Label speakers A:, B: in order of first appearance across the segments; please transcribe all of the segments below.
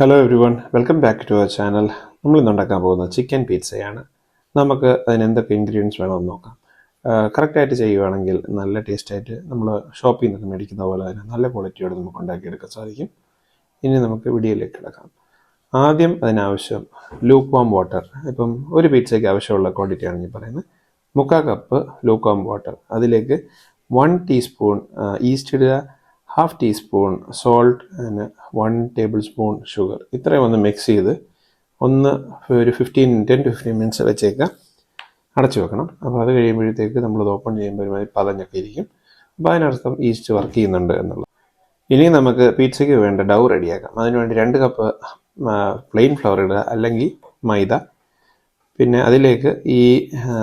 A: Hello everyone welcome back to our channel നമ്മൾ ഇന്ന് ഉണ്ടാക്കാൻ പോകുന്നത് ചിക്കൻ പിzzയാണ് നമുക്ക് അതിന് എന്തൊക്കെ ഇൻഗ്രീഡിയൻസ് വേണമെന്ന് നോക്കാം. കറക്റ്റായിട്ട് ചെയ്യുവാണെങ്കിൽ നല്ല ടേസ്റ്റായിട്ട് നമ്മൾ ഷോപ്പിൽ നിന്ന് മേടിക്കുന്ന പോലെ തന്നെ നല്ല ക്വാളിറ്റിയോടെ നമുക്ക് ഉണ്ടാക്കിയെടുക്കാൻ സാധിക്കും. ഇനി നമുക്ക് വീഡിയോയിലേക്ക് കിടക്കാം. ആദ്യം അതിനാവശ്യം ലൂക്ക് വാം വാട്ടർ ഇപ്പം ഒരു പിzzയ്ക്ക് ആവശ്യമുള്ള ക്വാണ്ടിറ്റിയാണ് ഞാൻ പറയുന്നത്. മുക്കാൽ കപ്പ് ലൂക്ക് വാം വാട്ടർ അതിലേക്ക് വൺ ടീസ്പൂൺ ഈസ്റ്റ് ഇടുക. ഹാഫ് ടീസ്പൂൺ സോൾട്ട് പിന്നെ വൺ ടേബിൾ സ്പൂൺ ഷുഗർ ഇത്രയും ഒന്ന് മിക്സ് ചെയ്ത് ഒന്ന് ഒരു fifteen ten to fifteen minutes വെച്ചേക്ക്. അടച്ചു വെക്കണം. അപ്പോൾ അത് കഴിയുമ്പോഴത്തേക്ക് നമ്മളത് ഓപ്പൺ ചെയ്യുമ്പോൾ ഒരുമാതിരി പതഞ്ഞൊക്കെ ഇരിക്കും. അപ്പോൾ അതിനർത്ഥം ഈസ്റ്റ് വർക്ക് ചെയ്യുന്നുണ്ട് എന്നുള്ളത്. ഇനി നമുക്ക് പിzzയ്ക്ക് വേണ്ട ഡൗ റെഡിയാക്കാം. അതിനുവേണ്ടി രണ്ട് കപ്പ് പ്ലെയിൻ ഫ്ലവർ ഇടുക അല്ലെങ്കിൽ മൈദ. പിന്നെ അതിലേക്ക് ഈ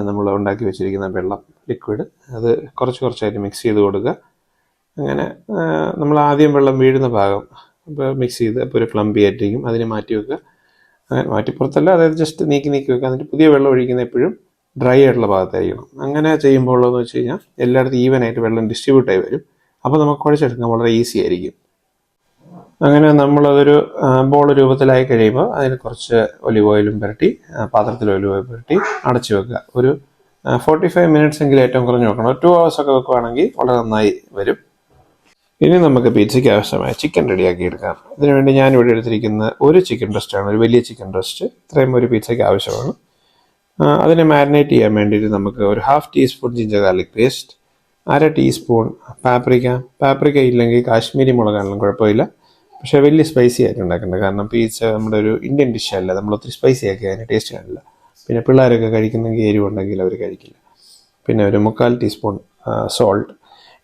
A: നമ്മൾ ഉണ്ടാക്കി വെച്ചിരിക്കുന്ന വെള്ളം ലിക്വിഡ് അത് കുറച്ച് കുറച്ചായിട്ട് മിക്സ് ചെയ്ത് കൊടുക്കുക. അങ്ങനെ നമ്മൾ ആദ്യം വെള്ളം വീഴുന്ന ഭാഗം അപ്പോൾ മിക്സ് ചെയ്ത് അപ്പോൾ ഒരു പ്ലംബി ആയിട്ടിരിക്കും. അതിനെ മാറ്റി വെക്കുക. അങ്ങനെ മാറ്റി പുറത്തല്ല അതായത് ജസ്റ്റ് നീക്കി നീക്കി വെക്കുക. എന്നിട്ട് പുതിയ വെള്ളം ഒഴിക്കുന്ന എപ്പോഴും ഡ്രൈ ആയിട്ടുള്ള ഭാഗത്തായിരിക്കണം. അങ്ങനെ ചെയ്യുമ്പോൾ ഉള്ളതെന്ന് വെച്ച് കഴിഞ്ഞാൽ എല്ലായിടത്തും ഈവൻ ആയിട്ട് വെള്ളം ഡിസ്ട്രിബ്യൂട്ട് ആയി വരും. അപ്പോൾ നമുക്ക് കുഴച്ചെടുക്കാൻ വളരെ ഈസി ആയിരിക്കും. അങ്ങനെ നമ്മളതൊരു ബോൾ രൂപത്തിലായി കഴിയുമ്പോൾ അതിന് കുറച്ച് ഒലിവ് ഓയിലും പുരട്ടി പാത്രത്തിൽ ഒലിവ് ഓയിൽ പുരട്ടി അടച്ചു വെക്കുക. ഒരു ഫോർട്ടി ഫൈവ് മിനിറ്റ്സ് എങ്കിലും ഏറ്റവും കുറഞ്ഞ് വെക്കണം. ടു ഹവേഴ്സ് ഒക്കെ വെക്കുകയാണെങ്കിൽ വളരെ നന്നായി വരും. ഇനി നമുക്ക് പിzzയ്ക്ക് ആവശ്യമായ ചിക്കൻ റെഡിയാക്കി എടുക്കാം. ഇതിനുവേണ്ടി ഇവിടെ എടുത്തിരിക്കുന്ന ഒരു ചിക്കൻ ബ്രസ്റ്റാണ് ഒരു വലിയ ചിക്കൻ ബ്രസ്റ്റ് ഇത്രയും ഒരു പിzzയ്ക്ക് ആവശ്യമാണ്. അതിനെ മാരിനേറ്റ് ചെയ്യാൻ വേണ്ടിയിട്ട് നമുക്ക് ഒരു half teaspoon ginger garlic paste അര ടീസ്പൂൺ പാപ്രിക്ക പാപ്രിക്ക ഇല്ലെങ്കിൽ കാശ്മീരി മുളകാണെങ്കിലും കുഴപ്പമില്ല. പക്ഷേ വലിയ സ്പൈസി ആയിട്ട് ഉണ്ടാക്കേണ്ടത് കാരണം പീച്ച നമ്മുടെ ഒരു ഇന്ത്യൻ ഡിഷ് നമ്മൾ ഒത്തിരി സ്പൈസി ആക്കി അതിന് ടേസ്റ്റ് കാണില്ല. പിന്നെ പിള്ളേരൊക്കെ കഴിക്കുന്നെങ്കിൽ എരിവുണ്ടെങ്കിൽ അവർ കഴിക്കില്ല. പിന്നെ ഒരു മുക്കാൽ ടീസ്പൂൺ സോൾട്ട്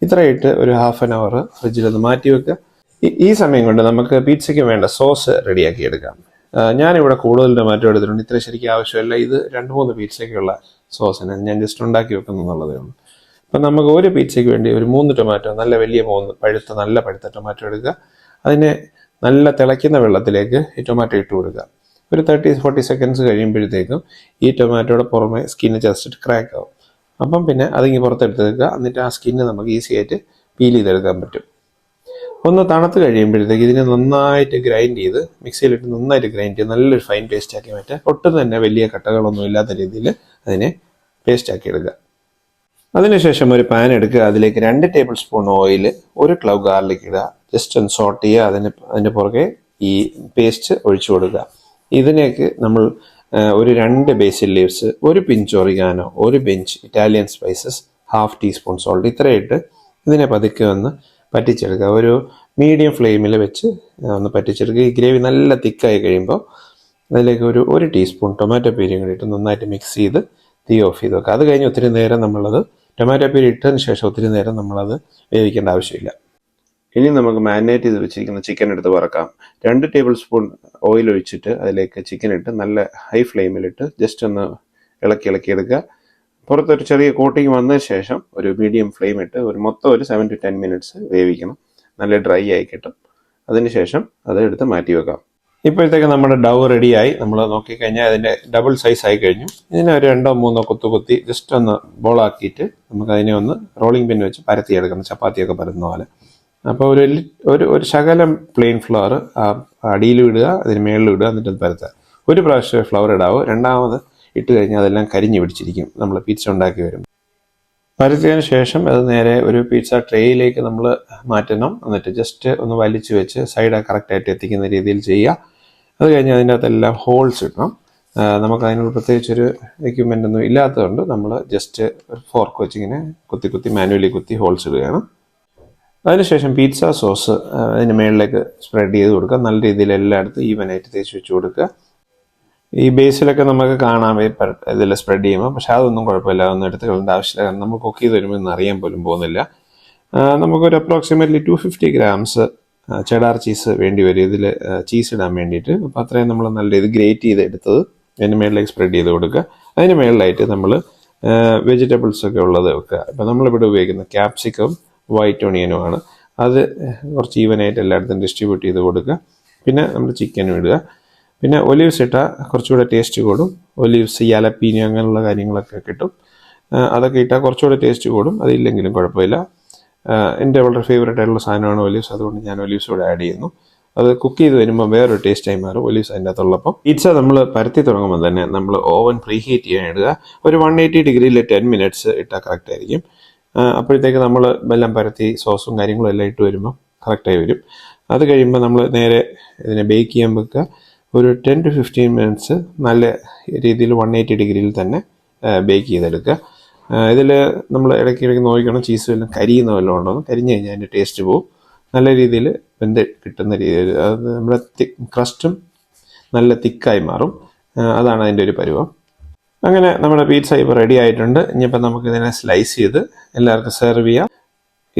A: ഇത്രയിട്ട് ഒരു ഹാഫ് ആൻ അവർ ഫ്രിഡ്ജിലൊന്ന് മാറ്റി വെക്കുക. ഈ- സമയം കൊണ്ട് നമുക്ക് പിzzയ്ക്ക് വേണ്ട സോസ് റെഡിയാക്കി എടുക്കാം. ഞാനിവിടെ കൂടുതൽ ടൊമാറ്റോ എടുത്തിട്ടുണ്ട്. ഇത്ര ശരിക്കും ആവശ്യമില്ല. ഇത് രണ്ട് മൂന്ന് പിzzയ്ക്കുള്ള സോസിന് ഞാൻ ജസ്റ്റ് ഉണ്ടാക്കി വെക്കുന്നു എന്നുള്ളതേ ഉള്ളൂ. അപ്പം നമുക്ക് ഒരു പിzzയ്ക്ക് വേണ്ടി ഒരു മൂന്ന് ടൊമാറ്റോ നല്ല വലിയ മൂന്ന് പഴുത്ത നല്ല പഴുത്ത ടൊമാറ്റോ എടുക്കുക. അതിനെ നല്ല തിളയ്ക്കുന്ന വെള്ളത്തിലേക്ക് ഈ ടൊമാറ്റോ ഇട്ട് കൊടുക്കുക. ഒരു തേർട്ടി ഫോർട്ടി സെക്കൻഡ്സ് കഴിയുമ്പോഴത്തേക്കും ഈ ടൊമാറ്റോയുടെ പുറമെ സ്കിന്ന് ജസ്റ്റ് ക്രാക്ക് ആവും. അപ്പം പിന്നെ അതിങ്ങി പുറത്തെടുത്ത് വെക്കുക എന്നിട്ട് ആ സ്കിന്ന് നമുക്ക് ഈസി ആയിട്ട് പീൽ ചെയ്തെടുക്കാൻ പറ്റും. ഒന്ന് തണുത്ത് കഴിയുമ്പോഴത്തേക്ക് ഇതിനെ നന്നായിട്ട് ഗ്രൈൻഡ് ചെയ്ത് മിക്സിയിലിട്ട് നന്നായിട്ട് ഗ്രൈൻഡ് ചെയ്ത് നല്ലൊരു ഫൈൻ പേസ്റ്റ് ആക്കി മാറ്റുക ഒട്ടും തന്നെ വലിയ കട്ടകളൊന്നും ഇല്ലാത്ത രീതിയിൽ അതിനെ പേസ്റ്റ് ആക്കി എടുക്കുക. അതിനുശേഷം ഒരു പാൻ എടുക്കുക. അതിലേക്ക് രണ്ട് ടേബിൾ സ്പൂൺ ഓയിൽ ഒരു ക്ലവ് ഗാർലിക് ഇടുക. ജസ്റ്റ് ഒന്ന് സോട്ട് ചെയ്യുക. അതിന് അതിന്റെ പുറകെ ഈ പേസ്റ്റ് ഒഴിച്ചു കൊടുക്കുക. ഇതിനേക്ക് നമ്മൾ ഒരു രണ്ട് ബേസിൽ ലീവ്സ് ഒരു പിഞ്ച് ഒറിഗാനോ ഒരു pinch Italian spices half teaspoon salt ഇത്രയിട്ട് ഇതിനെ പതുക്കെ ഒന്ന് പറ്റിച്ചെടുക്കുക. ഒരു മീഡിയം ഫ്ലെയിമിൽ വെച്ച് ഒന്ന് പറ്റിച്ചെടുക്കുക. ഈ ഗ്രേവി നല്ല തിക്കായി കഴിയുമ്പോൾ അതിലേക്ക് ഒരു ഒരു ടീസ്പൂൺ ടൊമാറ്റോ പ്യൂരിയും കൂടി ഇട്ട് നന്നായിട്ട് മിക്സ് ചെയ്ത് തീ ഓഫ് ചെയ്ത് വെക്കുക. അത് കഴിഞ്ഞ് ഒത്തിരി നേരം നമ്മളത് ടൊമാറ്റോ പ്യൂരി ഇട്ടതിന് ശേഷം ഒത്തിരി നേരം നമ്മളത് വേവിക്കേണ്ട ആവശ്യമില്ല. ഇനി നമുക്ക് മാരിനേറ്റ് ചെയ്ത് വെച്ചിരിക്കുന്ന ചിക്കൻ എടുത്ത് വറക്കാം. രണ്ട് ടേബിൾ സ്പൂൺ ഓയിൽ ഒഴിച്ചിട്ട് അതിലേക്ക് ചിക്കൻ ഇട്ട് നല്ല ഹൈ ഫ്ലെയിമിലിട്ട് ജസ്റ്റ് ഒന്ന് ഇളക്കി ഇളക്കി എടുക്കുക. പുറത്തൊരു ചെറിയ കോട്ടിങ് വന്നതിന് ശേഷം ഒരു മീഡിയം ഫ്ലെയിം ഇട്ട് ഒരു മൊത്തം ഒരു സെവൻ ടു ടെൻ മിനിറ്റ്സ് വേവിക്കണം. നല്ല ഡ്രൈ ആയി കിട്ടും. അതിനുശേഷം അത് എടുത്ത് മാറ്റി വെക്കാം. ഇപ്പോഴത്തേക്ക് നമ്മുടെ ഡവ് റെഡിയായി നമ്മൾ നോക്കിക്കഴിഞ്ഞാൽ അതിന്റെ ഡബിൾ സൈസ് ആയി കഴിഞ്ഞു. ഇതിനെ ഒരു രണ്ടോ മൂന്നോ കൊത്തു കൊത്തി ജസ്റ്റ് ഒന്ന് ബോളാക്കിയിട്ട് നമുക്ക് അതിനെ ഒന്ന് റോളിംഗ് പിൻ വെച്ച് പരത്തിയെടുക്കണം ചപ്പാത്തിയൊക്കെ പരത്തുന്ന പോലെ. അപ്പോൾ ഒരു ഒരു ഒരു ശകലം പ്ലെയിൻ ഫ്ലവർ അടിയിൽ ഇടുക അതിന് മേളിൽ ഇടുക എന്നിട്ട് പരത്തുക. ഒരു പ്രാവശ്യം ഫ്ലവർ ഇടാവോ രണ്ടാമത് ഇട്ട് കഴിഞ്ഞാൽ അതെല്ലാം കരിഞ്ഞു പിടിച്ചിരിക്കും നമ്മൾ പിച്ച ഉണ്ടാക്കി വരും പരത്തിയതിന് ശേഷം അത് നേരെ ഒരു പിസ്സ ട്രേയിലേക്ക് നമ്മൾ മാറ്റണം എന്നിട്ട് ജസ്റ്റ് ഒന്ന് വലിച്ചു വെച്ച് സൈഡ് കറക്റ്റായിട്ട് എത്തിക്കുന്ന രീതിയിൽ ചെയ്യുക. അത് കഴിഞ്ഞ് അതിന്റെ അകത്തെല്ലാം ഹോൾസ് ഇടണം. നമുക്ക് അതിനുള്ള പ്രത്യേകിച്ചൊരു എക്യുപ്മെന്റ് ഒന്നും ഇല്ലാത്തതുകൊണ്ട് നമ്മൾ ജസ്റ്റ് ഒരു ഫോർക്ക് വെച്ചിങ്ങനെ കുത്തി കുത്തി മാനുവലി കുത്തി ഹോൾസ് ഇടുകയാണ്. അതിനുശേഷം പിസ്സ സോസ് അതിന് മുകളിലേക്ക് സ്പ്രെഡ് ചെയ്ത് കൊടുക്കുക. നല്ല രീതിയിൽ എല്ലായിടത്തും ഈവനായിട്ട് തേച്ച് വെച്ച് കൊടുക്കുക. ഈ ബേസിലൊക്കെ നമുക്ക് കാണാം ഈ പര- ഇതിൽ സ്പ്രെഡ് ചെയ്യുമ്പോൾ പക്ഷെ അതൊന്നും കുഴപ്പമില്ല. അതൊന്നും എടുത്ത് കളേണ്ട ആവശ്യമില്ല. കാരണം നമ്മൾ കുക്ക് ചെയ്ത് വരുമ്പോൾ അറിയാൻ പോലും പോകുന്നില്ല. നമുക്കൊരു approximately two fifty grams cheddar cheese വേണ്ടി വരും. ഇതിൽ ചീസ് ഇടാൻ വേണ്ടിയിട്ട്. അപ്പോൾ അത്രയും നമ്മൾ നല്ല രീതിയിൽ ഗ്രേറ്റ് ചെയ്ത് എടുത്തത് അതിന് മേളിലേക്ക് സ്പ്രെഡ് ചെയ്ത് കൊടുക്കുക. അതിന് മേളിലായിട്ട് നമ്മൾ വെജിറ്റബിൾസ് ഒക്കെ ഉള്ളത് വെക്കുക. ഇപ്പം നമ്മളിവിടെ ഉപയോഗിക്കുന്ന ക്യാപ്സിക്കം വൈറ്റ് ഒണിയനുമാണ്. അത് കുറച്ച് ഈവനായിട്ട് എല്ലായിടത്തും ഡിസ്ട്രിബ്യൂട്ട് ചെയ്ത് കൊടുക്കുക. പിന്നെ നമ്മൾ ചിക്കനും ഇടുക. പിന്നെ ഒലീവ്സ് ഇട്ടാൽ കുറച്ചുകൂടെ ടേസ്റ്റ് കൂടും. ഒലീവ്സ് യാലപ്പീനി അങ്ങനെയുള്ള കാര്യങ്ങളൊക്കെ കിട്ടും. അതൊക്കെ ഇട്ടാൽ കുറച്ചുകൂടെ ടേസ്റ്റ് കൂടും. അതില്ലെങ്കിലും കുഴപ്പമില്ല. എന്റെ വളരെ ഫേവറേറ്റ് ആയിട്ടുള്ള സാധനമാണ് ഒലീവ്സ് അതുകൊണ്ട് ഞാൻ ഒലീവ്സ് കൂടെ ആഡ് ചെയ്യുന്നു. അത് കുക്ക് ചെയ്ത് വരുമ്പോൾ വേറൊരു ടേസ്റ്റായി മാറും ഒലീവ്സ് അതിന്റെ അകത്തുള്ളപ്പം. പിസ്സ നമ്മൾ പരത്തി തുടങ്ങുമ്പോൾ തന്നെ നമ്മൾ ഓവൻ പ്രീ ഹീറ്റ് ചെയ്യാൻ ഇടുക. ഒരു വൺ എയ്റ്റി ഡിഗ്രിയിൽ ടെൻ മിനിറ്റ്സ് ഇട്ടാൽ കറക്റ്റ് ആയിരിക്കും. അപ്പോഴത്തേക്ക് നമ്മൾ എല്ലാം പരത്തി സോസും കാര്യങ്ങളും എല്ലാം ഇട്ട് വരുമ്പോൾ കറക്റ്റായി വരും. അത് കഴിയുമ്പോൾ നമ്മൾ നേരെ ഇതിനെ ബേക്ക് ചെയ്യാൻ വെക്കുക. ഒരു ടെൻ ടു ഫിഫ്റ്റീൻ മിനിറ്റ്സ് നല്ല രീതിയിൽ വൺ എയ്റ്റി ഡിഗ്രിയിൽ തന്നെ ബേക്ക് ചെയ്തെടുക്കുക. ഇതിൽ നമ്മൾ ഇടയ്ക്ക് ഇടയ്ക്ക് നോക്കണം ചീസ് വല്ലതും കരിയുന്ന വല്ലതും ഉണ്ടോ കരിഞ്ഞ് കഴിഞ്ഞാൽ അതിന്റെ ടേസ്റ്റ് പോകും നല്ല രീതിയിൽ വെന്ത് കിട്ടുന്ന രീതിയിൽ അത് നമ്മുടെ ക്രസ്റ്റും നല്ല തിക്കായി മാറും. അതാണ് അതിന്റെ ഒരു പരുവം. അങ്ങനെ നമ്മുടെ പീറ്റ്സ ഇപ്പോൾ റെഡി ആയിട്ടുണ്ട്. ഇനിയിപ്പോൾ നമുക്കിതിനെ സ്ലൈസ് ചെയ്ത് എല്ലാവർക്കും സെർവ് ചെയ്യാം.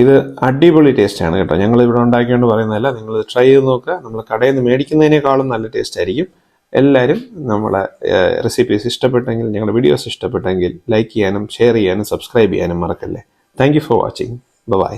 A: ഇത് അടിപൊളി ടേസ്റ്റാണ് കേട്ടോ. ഞങ്ങൾ ഇവിടെ ഉണ്ടാക്കിയോണ്ട് പറയുന്നതല്ല നിങ്ങൾ ട്രൈ ചെയ്ത് നോക്കുക. നമ്മൾ കടയിൽ നിന്ന് മേടിക്കുന്നതിനേക്കാളും നല്ല ടേസ്റ്റ് ആയിരിക്കും. എല്ലാവരും നമ്മളെ റെസിപ്പീസ് ഇഷ്ടപ്പെട്ടെങ്കിൽ ഞങ്ങളുടെ വീഡിയോസ് ഇഷ്ടപ്പെട്ടെങ്കിൽ ലൈക്ക് ചെയ്യാനും ഷെയർ ചെയ്യാനും സബ്സ്ക്രൈബ് ചെയ്യാനും മറക്കല്ലേ. Thank for watching bye